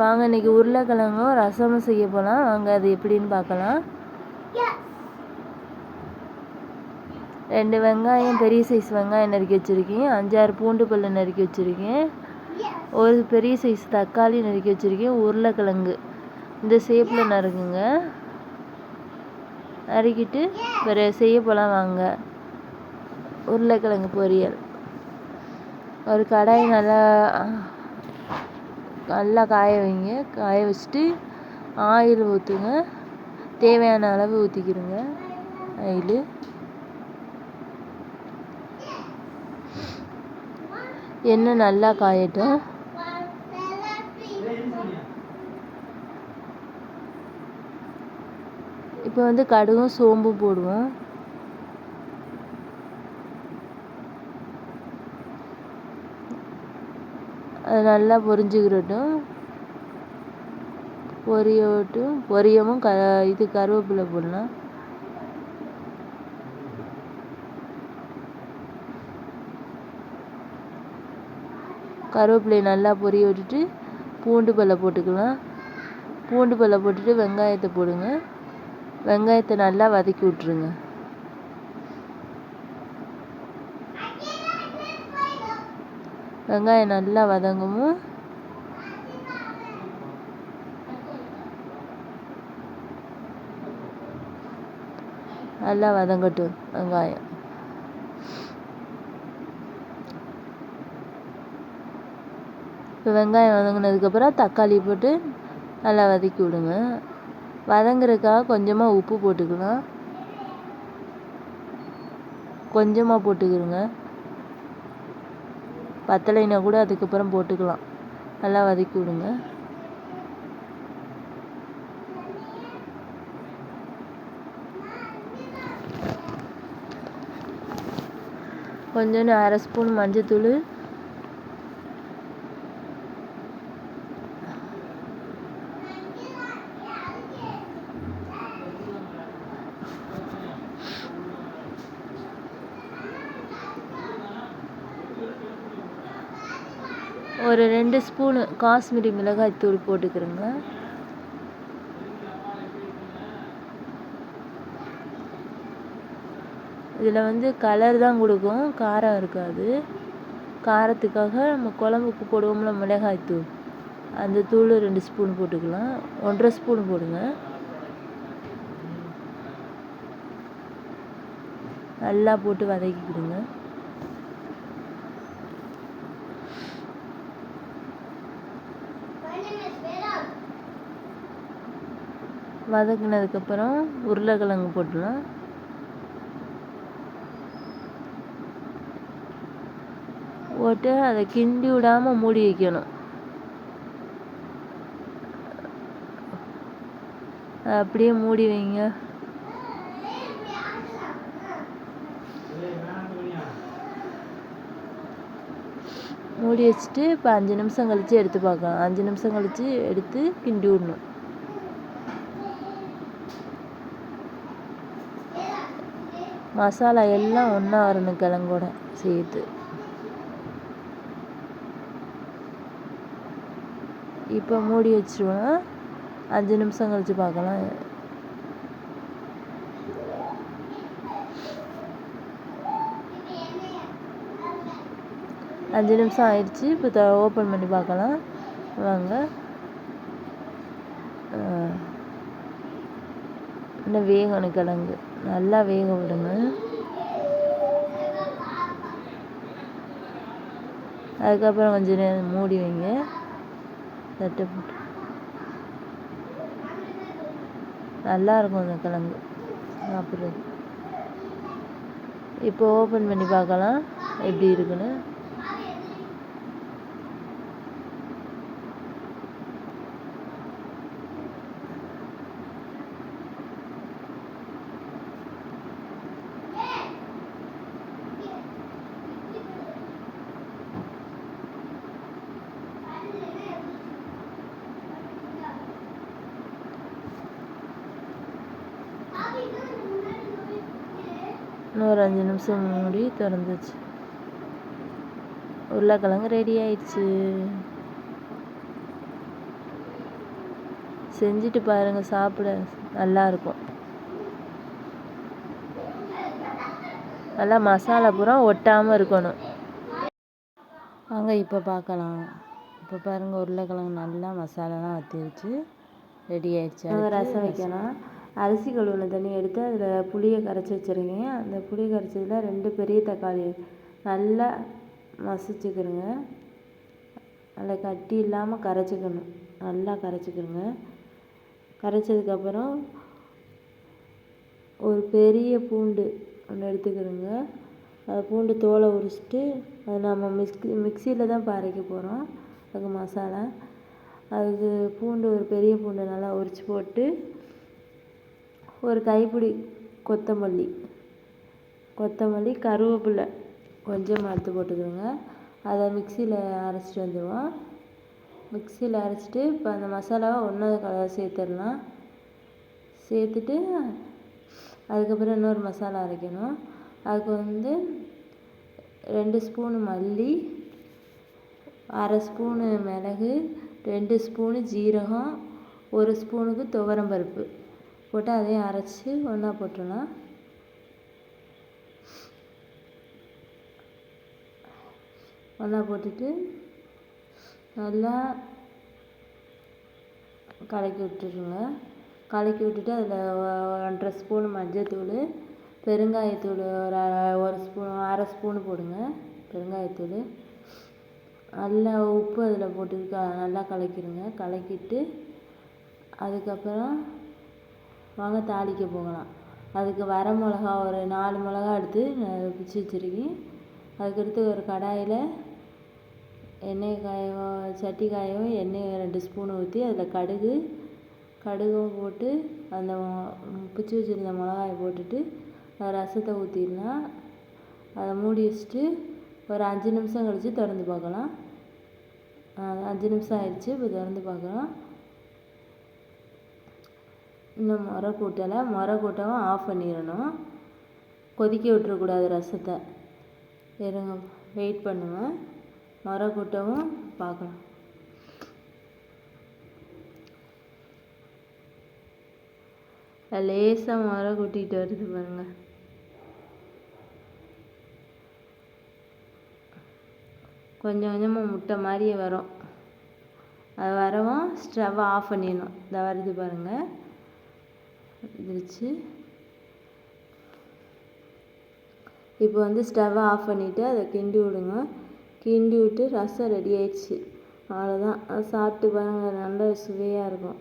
வாங்க இன்னைக்கு உருளைக்கிழங்கும் ரசமும் செய்ய போகலாம் வாங்க அது எப்படின்னு பார்க்கலாம். ரெண்டு வெங்காயம் பெரிய சைஸ் வெங்காயம் நறுக்கி வச்சுருக்கேன். அஞ்சாறு பூண்டு பல்லு நறுக்கி வச்சுருக்கேன். ஒரு பெரிய சைஸ் தக்காளி நறுக்கி வச்சுருக்கேன். உருளைக்கிழங்கு. இந்த ஷேப்பில் நறுக்குங்க. நறுக்கிட்டு வேறு செய்ய போகலாம் வாங்க. உருளைக்கிழங்கு பொரியல். ஒரு கடாய் நல்லா நல்லா காய வைங்க. காய வச்சுட்டு ஆயில் ஊற்றுங்க தேவையான அளவு ஊற்றிக்கிடுங்க ஆயில். எண்ணெய் நல்லா காயட்டும். இப்போ வந்து கடுகும் சோம்பும் போடுவோம். அது நல்லா பொரிஞ்சுக்கிறட்டும் பொரியட்டும். பொரியவும் க இது கருவேப்பிலை போடலாம். கருவேப்பிலையை நல்லா பொரிய விட்டுட்டு பூண்டு பல்லை போட்டுக்கலாம். பூண்டு பல்லை போட்டுட்டு வெங்காயத்தை போடுங்க. வெங்காயத்தை நல்லா வதக்கி விட்ருங்க வெங்காயம் நல்லா வதங்கவும் நல்லா வதங்கட்டும் வெங்காயம். இப்போ வெங்காயம் வதங்கினதுக்கப்புறம் தக்காளி போட்டு நல்லா வதக்கி விடுங்க. வதங்குறதுக்காக கொஞ்சமாக உப்பு போட்டுக்கலாம். கொஞ்சமாக போட்டுக்கிருங்க வத்தலைனா கூட அதுக்கப்புறம் போட்டுக்கலாம். நல்லா வதக்கி விடுங்க. கொஞ்சோண்டு அரை ஸ்பூன் மஞ்சத்தூள் ஒரு ரெண்டு ஸ்பூனு காஷ்மீரி மிளகாய் தூள் போட்டுக்கிறேங்க. இதில் வந்து கலர் தான் கொடுக்கும் காரம் இருக்காது. காரத்துக்காக நம்ம குழம்புக்கு போடுவோம்ல மிளகாய் தூள். அந்த தூள் ரெண்டு ஸ்பூன் போட்டுக்கலாம். ஒன்றரை ஸ்பூன் போடுங்க. நல்லா போட்டு வதக்கிக்கிடுங்க. வதக்கினதுக்கப்புறம் உருளைக்கிழங்கு போட்டுடலாம். போட்டு அதை கிண்டி விடாமல் மூடி வைக்கணும். அப்படியே மூடி வைங்க. மூடி வச்சுட்டு இப்போ அஞ்சு நிமிஷம் கழித்து எடுத்து பார்க்கலாம். அஞ்சு நிமிஷம் கழித்து எடுத்து கிண்டி விடணும். மசாலா எல்லாம் ஒன்றா வரணும் கிழங்கோட சேர்த்து. இப்போ மூடி வச்சுருவோம். அஞ்சு நிமிஷம் கழித்து பார்க்கலாம். அஞ்சு நிமிஷம் ஆயிடுச்சு. இப்போ ஓப்பன் பண்ணி பார்க்கலாம். வாங்க. இன்னும் வேகணும் கிழங்கு. நல்லா வேக விடுங்க. அதுக்கப்புறம் கொஞ்சம் நேரம் மூடி வைங்க. தட்டை போட்டு. நல்லாயிருக்கும் அந்த கிழங்கு. சாப்பிட்றது இப்போ ஓப்பன் பண்ணி பார்க்கலாம். எப்படி இருக்குன்னு. இன்னொரு அஞ்சு நிமிஷம் மூடி திறந்துச்சு. உருளைக்கிழங்கு ரெடி ஆயிடுச்சு. செஞ்சுட்டு பாருங்கள் சாப்பிட நல்லாயிருக்கும் நல்லா மசாலா பூரா ஒட்டாமல் இருக்கணும். வாங்க இப்போ பார்க்கலாம். இப்போ பாருங்கள் உருளைக்கிழங்கு நல்லா மசாலாலாம் வத்திருச்சு. ரெடி ஆயிடுச்சு. ரசம் வைக்கணும். அரிசி கழுவின தண்ணியை எடுத்து அதில் புளியை கரைச்சி வச்சுருக்கேன் அந்த புளி கரைச்சதில் ரெண்டு பெரிய தக்காளி நல்லா மசிச்சுக்கிருங்க. நல்லா கட்டி இல்லாமல் கரைச்சிக்கணும். நல்லா கரைச்சிக்கிருங்க. கரைச்சதுக்கப்புறம் ஒரு பெரிய பூண்டு ஒன்று எடுத்துக்கிறோங்க அது பூண்டு தோலை உரிச்சிட்டு அதை நம்ம மிக்ஸி மிக்சியில் தான் இப்போ அரைக்க போகிறோம் அதுக்கு மசாலா. அதுக்கு பூண்டு ஒரு பெரிய பூண்டு நல்லா உரித்து போட்டு ஒரு கைப்பிடி கொத்தமல்லி. கொத்தமல்லி கருவேப்பிலை கொஞ்சமாக எடுத்து போட்டுக்கோங்க அதை மிக்சியில் அரைச்சிட்டு வந்துடுவோம். மிக்சியில் அரைச்சிட்டு இப்போ அந்த மசாலாவை ஒன்றா சேர்த்துடலாம். சேர்த்துட்டு அதுக்கப்புறம் இன்னொரு மசாலா அரைக்கணும். அதுக்கு வந்து ரெண்டு ஸ்பூனு மல்லி அரை ஸ்பூனு மிளகு ரெண்டு ஸ்பூனு ஜீரகம் ஒரு ஸ்பூனுக்கு துவரம் பருப்பு போட்டு அதையும் அரைச்சி ஒன்றா போட்டுடலாம். ஒன்றா போட்டுட்டு நல்லா கலக்கி விட்டுருங்க. கலக்கி விட்டுட்டு அதில் ஒன்றரை ஸ்பூன் மஞ்சத்தூள் பெருங்காயத்தூள் ஒரு ஒரு ஸ்பூன் அரை ஸ்பூனு போடுங்க பெருங்காயத்தூள். நல்லா உப்பு அதில் போட்டு நல்லா கலக்கிடுங்க. கலக்கிட்டு அதுக்கப்புறம் வாங்க தாளிக்க போகலாம். அதுக்கு வர மிளகா ஒரு நாலு மிளகா எடுத்து பிச்சு வச்சுருக்கேன். அதுக்கடுத்து ஒரு கடாயில் எண்ணெய் காய சட்டி காயவும் எண்ணெய் ரெண்டு ஸ்பூன் ஊற்றி அதில் கடுகு கடுகும் போட்டு அந்த பிச்சு வச்சுருந்த மிளகாயை போட்டுட்டு ரசத்தை ஊற்றிடலாம். அதை மூடி வச்சுட்டு ஒரு அஞ்சு நிமிஷம் கழித்து திறந்து பார்க்கலாம். அஞ்சு நிமிஷம் ஆயிடுச்சு இப்போ திறந்து பார்க்கலாம். இன்னும் முறை கூட்டலை. முறை கூட்டவும் ஆஃப் பண்ணிடணும். கொதிக்க விட்டுறக்கூடாது ரசத்தை. இருங்க வெயிட் பண்ணுவேன் முறை கூட்டவும் பார்க்கலாம். லேசாக முறை கூட்டிகிட்டு வருது பாருங்க. கொஞ்சம் கொஞ்சமாக முட்டை மாதிரியே வரும். அது வரவும் ஸ்டவ் ஆஃப் பண்ணிடணும். இந்த வருது பாருங்கள் வந்துருச்சு இப்போ வந்து ஸ்டவ்வை ஆஃப் பண்ணிவிட்டு அதை கிண்டி விடுங்க. கிண்டி விட்டு ரசம் ரெடி ஆயிடுச்சு. அவ்வளோதான் அதை சாப்பிட்டு பாருங்கள் நல்ல சுவையாக இருக்கும்.